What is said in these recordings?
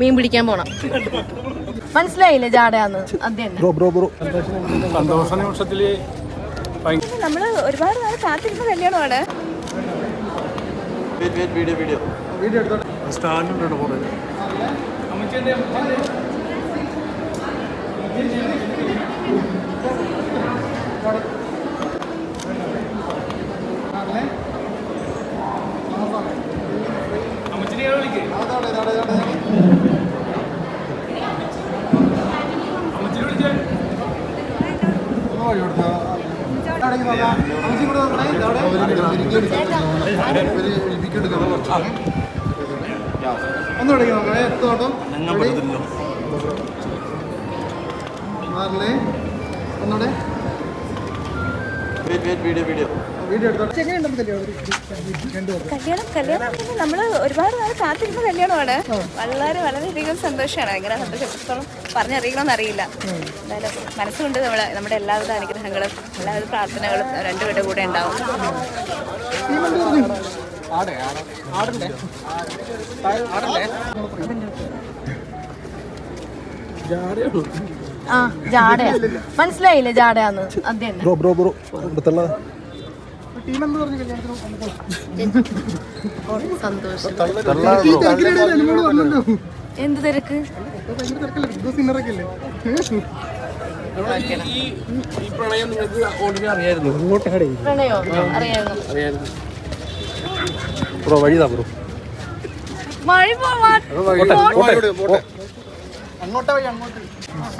മീൻ പിടിക്കാൻ പോണം. മനസ്സിലായില്ലേ ജാടയാന്ന്? അദ്ദേഹം ബ്രോ ബ്രോ ബ്രോ. സന്തോഷ നിമിഷത്തിൽ നമ്മൾ ഒരുപാട് നാളെ കാത്തിരുന്ന കല്യാണമാണ്. സ്റ്റാൻഡുണ്ട് ഒന്നുകൂടെ നോക്കണേ എത്തോട്ടം മാറില്ലേ? ഒന്നുകൂടെ വീഡിയോ എങ്ങനെയുണ്ടെന്ന് കല്യാണം? കല്യാണം. നമ്മൾ നമ്മൾ ഒരുപാട് നാളെ കാത്തിരുന്ന കല്യാണമാണ്. വളരെ വളരെയധികം സന്തോഷമാണ്. ഭയങ്കര സന്തോഷം എത്രത്തോളം പറഞ്ഞറിയിക്കണമെന്ന് അറിയില്ല എന്തായാലും മനസ്സുകൊണ്ട് നമ്മൾ നമ്മുടെ എല്ലാവിധ അനുഗ്രഹങ്ങളും എല്ലാവിധ പ്രാർത്ഥനകളും രണ്ടുപേരുടെ കൂടെ ഉണ്ടാവും. ആ ജാടയാ. മനസ്സിലായില്ലേ ജാടയാന്ന്? അതെ ബ്രോ ബ്രോ ബ്രോ അടുത്തുള്ള എന്ത് തിരക്ക്? പ്രണയം? നിങ്ങൾക്ക് അറിയായിരുന്നു ബ്രോ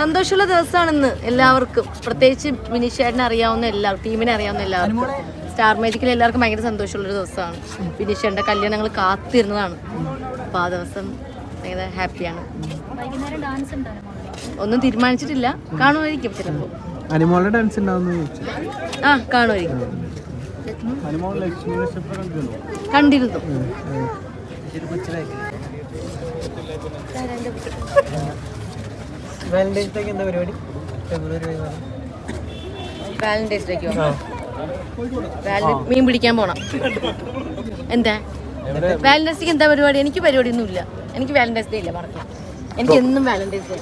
സന്തോഷമുള്ള ദിവസമാണെന്ന് എല്ലാവർക്കും. പ്രത്യേകിച്ച് മിനിഷേട്ടനെ അറിയാവുന്ന എല്ലാവർക്കും ടീമിനെ അറിയാവുന്ന എല്ലാവർക്കും. സ്റ്റാർ മാജിക്കിൽ എല്ലാവർക്കും ഭയങ്കര സന്തോഷമുള്ളൊരു ദിവസമാണ്. വിനീഷേട്ടന്റെ കല്യാണം ഞങ്ങൾ കാത്തിരുന്നതാണ്. അപ്പോൾ ആ ദിവസം ഭയങ്കര ഹാപ്പിയാണ്. ഒന്നും തീരുമാനിച്ചിട്ടില്ല. കാണുമായിരിക്കും ചിലപ്പോൾ അനിമോളുടെ ഡാൻസ് ഉണ്ടാവുന്ന ആ കാണുമായിരിക്കും. കണ്ടിരുന്നു. വാലന്റൈൻസ് ഡേക്ക് എന്താ പരിപാടി? വാലന്റൈൻസ് ഡേക്ക് മീൻ പിടിക്കാൻ പോണം. എന്താ? വാലന്റൈൻസ് ഡേക്ക് എന്താ പരിപാടി? എനിക്ക് പരിപാടിയൊന്നും ഇല്ല എനിക്ക് വാലന്റൈൻസ് ഡേ ഇല്ല മറക്കാം എനിക്ക് എന്നും വാലന്റൈൻസ് ഡേ.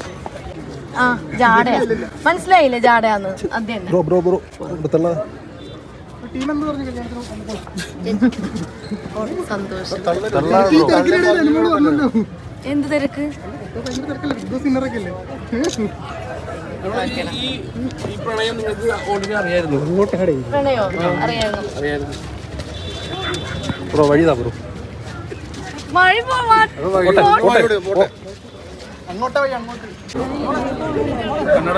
ആ ജാടയാ മനസ്സിലായില്ല ജാടയാന്ന് അദ്ദേഹം ബ്രോ ബ്രോ ബ്രോ. അടുത്തുള്ള ടീം എന്ന് പറഞ്ഞ കല്യാണത്തിന് സന്തോഷം ഈ തിരക്കിനിടയിൽ അനുമോൾ വന്നല്ലോ എന്ത് തിരക്ക് ഈ പ്രണയം നിങ്ങൾക്ക് ഓൾറെഡി അറിയായിരുന്നു. പ്രണയോ? അറിയായിരുന്നു. അറിയായിരുന്നു. ബ്രോ വഴിതാ ബ്രോ. അങ്ങോട്ടാ വഴി അങ്ങോട്ട് കന്നഡ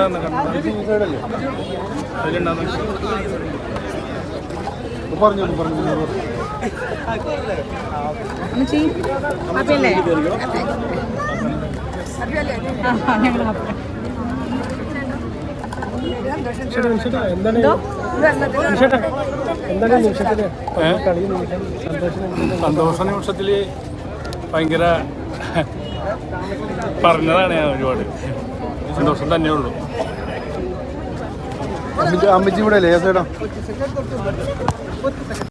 അതിലുണ്ടാകുന്ന പറഞ്ഞു പറഞ്ഞു ഹാപ്പിയല്ലേ സന്തോഷ നിമിഷത്തിൽ ഭയങ്കര പറഞ്ഞതാണ് ഞാൻ ഒരുപാട്. സന്തോഷം തന്നെ തന്നെയുള്ളൂ അമ്മച്ചി ഇവിടെ ലേസേടാ